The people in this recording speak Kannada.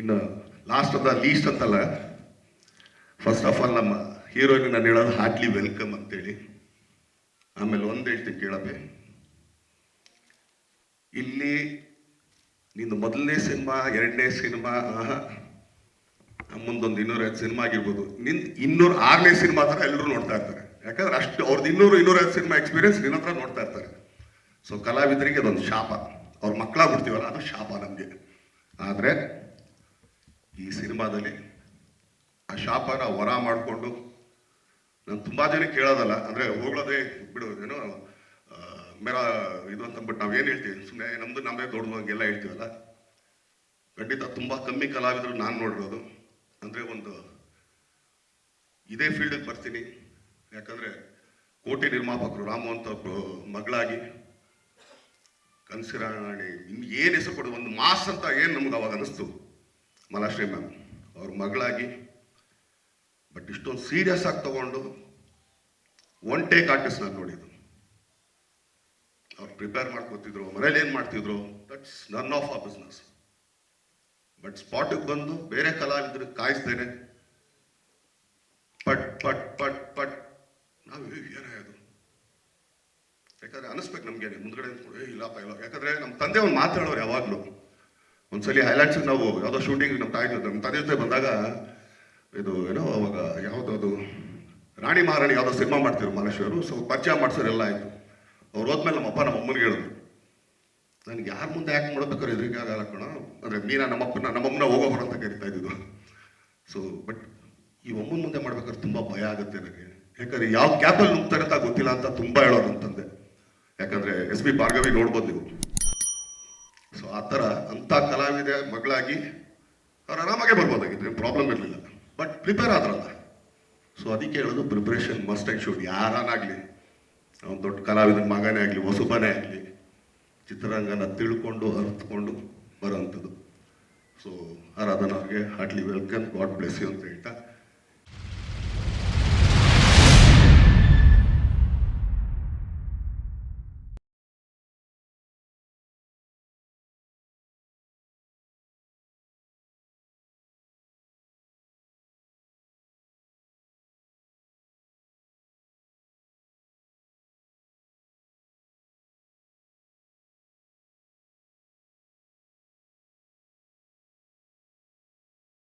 ಇನ್ನು ಲಾಸ್ಟ್ ಅಂತ ಲೀಸ್ಟ್ ಅಂತಲ್ಲ ಫಸ್ಟ್ ಆಫ್ ಆಲ್ ನಮ್ಮ ಹೀರೋಯಿನ್ ನಾನು ಹೇಳೋದು ಹಾರ್ಟ್ಲಿ ವೆಲ್ಕಮ್ ಅಂತೇಳಿ. ಆಮೇಲೆ ಒಂದು ಹೇಳ್ತೀನಿ ಕೇಳಬೇ ಇಲ್ಲಿ ನಿನ್ನ ಮೊದಲನೇ ಸಿನಿಮಾ ಎರಡನೇ ಸಿನಿಮಾ ಮುಂದೊಂದು ಇನ್ನೂರೈದು ಸಿನಿಮಾ ಆಗಿರ್ಬೋದು. ನಿನ್ ಇನ್ನೂರು ಆರನೇ ಸಿನಿಮಾ ಥರ ಎಲ್ಲರೂ ನೋಡ್ತಾ ಇರ್ತಾರೆ. ಯಾಕಂದ್ರೆ ಅಷ್ಟು ಅವ್ರದ್ದು ಇನ್ನೂರು ಇನ್ನೂರೈದು ಸಿನಿಮಾ ಎಕ್ಸ್ಪೀರಿಯನ್ಸ್ ನಿನ್ನ ಹತ್ರ ನೋಡ್ತಾ ಇರ್ತಾರೆ. ಸೊ ಕಲಾವಿದರಿಗೆ ಅದೊಂದು ಶಾಪ. ಅವ್ರ ಮಕ್ಕಳಾಗ್ಬಿಡ್ತೀವಲ್ಲ ಅದು ಶಾಪ ನಮಗೆ. ಆದರೆ ಈ ಸಿನಿಮಾದಲ್ಲಿ ಆ ಶಾಪನ ವರ ಮಾಡಿಕೊಂಡು ನಾನು ತುಂಬ ಜನ ಕೇಳೋದಲ್ಲ, ಅಂದರೆ ಹೋಗೋದೇ ಬಿಡು, ಏನೋ ಮೇರ ಇದು ಅಂತ ಅಂದ್ಬಿಟ್ಟು ನಾವೇನು ಹೇಳ್ತೀವಿ? ಸುಮ್ಮನೆ ನಮ್ಮದು ನಮ್ಮದೇ ದೊಡ್ಡದು ಹಂಗೆಲ್ಲ ಹೇಳ್ತೀವಲ್ಲ? ಖಂಡಿತ ತುಂಬ ಕಮ್ಮಿ ಕಲಾವಿದರು ನಾನು ನೋಡಿರೋದು. ಅಂದರೆ ಒಂದು ಇದೇ ಫೀಲ್ಡಿಗೆ ಬರ್ತೀನಿ. ಯಾಕಂದರೆ ಕೋಟಿ ನಿರ್ಮಾಪಕರು, ರಾಮು ಅಂತ ಮಗಳಾಗಿ ಕನಸಿರಾಣಿ ಇನ್ನು ಏನು ಹೆಸರು ಕೊಡೋದು? ಒಂದು ಮಾಸ್ ಅಂತ ಏನು ನಮ್ಗೆ ಅವಾಗ ಅನಿಸ್ತು? ಮಲಾಶ್ರೀ ಮ್ಯಾಮ್, ಅವ್ರ ಮಗಳಾಗಿ ಬಟ್ ಇಷ್ಟೊಂದು ಸೀರಿಯಸ್ ಆಗಿ ತಗೊಂಡು ಒನ್ ಟೇಕ್ ಆರ್ಟಿಸ್ಟ್ ನಾನು ನೋಡಿದ್ದು. ಅವ್ರು ಪ್ರಿಪೇರ್ ಮಾಡ್ಕೋತಿದ್ರು ಮನೇಲಿ ಏನು ಮಾಡ್ತಿದ್ರು ದಟ್ಸ್ ನನ್ ಆಫ್ ಆ ಬಿಸ್ನೆಸ್ ಬಟ್ ಸ್ಪಾಟಿಗೆ ಬಂದು ಬೇರೆ ಕಲಾವಿದ್ರು ಕಾಯಿಸ್ತೇನೆ. ಪಟ್ ಪಟ್ ಪಟ್ ಪಟ್. ನಾವು ಏನೇ ಅದು ಯಾಕಂದ್ರೆ ಅನಿಸ್ಬೇಕು ನಮ್ಗೆ ಮುಂದ್ಗಡೆ ಇಲ್ಲಪ್ಪ, ಇಲ್ಲ. ಯಾಕಂದ್ರೆ ನಮ್ಮ ತಂದೆ ಒಂದು ಮಾತಾಡೋರು ಯಾವಾಗಲೂ. ಒಂದ್ಸಲಿ ಹೈಲೈಟ್ಸ್ ನಾವು ಯಾವುದೋ ಶೂಟಿಂಗ್ ನಮ್ಮ ತಾಯಿ ನಮ್ಮ ತಂದೆ ಜೊತೆ ಬಂದಾಗ ಇದು ಏನೋ ಅವಾಗ ಯಾವುದದು ರಾಣಿ ಮಹಾರಾಣಿ ಯಾವುದೋ ಸಿನಿಮಾ ಮಾಡ್ತಿದ್ರು ಮಹೇಶ್ವರು ಸೊ ಪರಿಚಯ ಮಾಡ್ಸೋರು ಎಲ್ಲ ಆಯಿತು. ಅವ್ರು ಹೋದ್ಮೇಲೆ ನಮ್ಮಪ್ಪ ನಮ್ಮ ಅಮ್ಮನಿಗೆ ಹೇಳಿದ್ರು. ನನಗೆ ಯಾರ ಮುಂದೆ ಯಾಕೆ ಮಾಡ್ಬೇಕಾದ್ರೆ ಎದುರಿಗೆ ಆಗಲ್ಲ ಕಣ, ಅಂದರೆ ಮೀನಾ ನಮ್ಮಪ್ಪನ ನಮ್ಮಮ್ಮನ ಹೊರ ಅಂತ ಕರಿತಾ ಇದ್ದಿದ್ದು. ಸೊ ಬಟ್ ಈ ಅಮ್ಮನ ಮುಂದೆ ಮಾಡ್ಬೇಕಾದ್ರೆ ತುಂಬ ಭಯ ಆಗುತ್ತೆ ನನಗೆ. ಯಾಕಂದ್ರೆ ಯಾವ ಕ್ಯಾಪಲ್ಲಿ ನುಗ್ತಾರೆ ಅಂತ ಗೊತ್ತಿಲ್ಲ ಅಂತ ತುಂಬ ಹೇಳೋರು ಅಂತಂದೆ. ಯಾಕಂದ್ರೆ ಎಸ್ ಬಿ ಭಾರ್ಗವಿ ನೋಡ್ಬೋದು ನೀವು. ಆ ಥರ ಅಂಥ ಕಲಾವಿದೆ ಮಗಳಾಗಿ ಅವ್ರು ಆರಾಮಾಗೆ ಬರ್ಬೋದಾಗಿತ್ತು ಪ್ರಾಬ್ಲಮ್ ಇರಲಿಲ್ಲ. ಬಟ್ ಪ್ರಿಪೇರ್ ಆದ್ರಲ್ಲ. ಸೊ ಅದಕ್ಕೆ ಹೇಳೋದು ಪ್ರಿಪ್ರೇಷನ್ ಮಸ್ಟ್ ಆ್ಯಂಡ್ ಶುಡ್ ಯಾರನ್ನಾಗಲಿ, ಅವ್ನು ದೊಡ್ಡ ಕಲಾವಿದನ ಮಗನೇ ಆಗಲಿ, ಹೊಸಬನೇ ಆಗಲಿ, ಚಿತ್ರರಂಗನ ತಿಳ್ಕೊಂಡು ಅರ್ಥಕೊಂಡು ಬರೋವಂಥದ್ದು. ಸೊ ಆರಾಧನ ಅವ್ರಿಗೆ heartly welcome God bless you ಅಂತ ಹೇಳ್ತಾ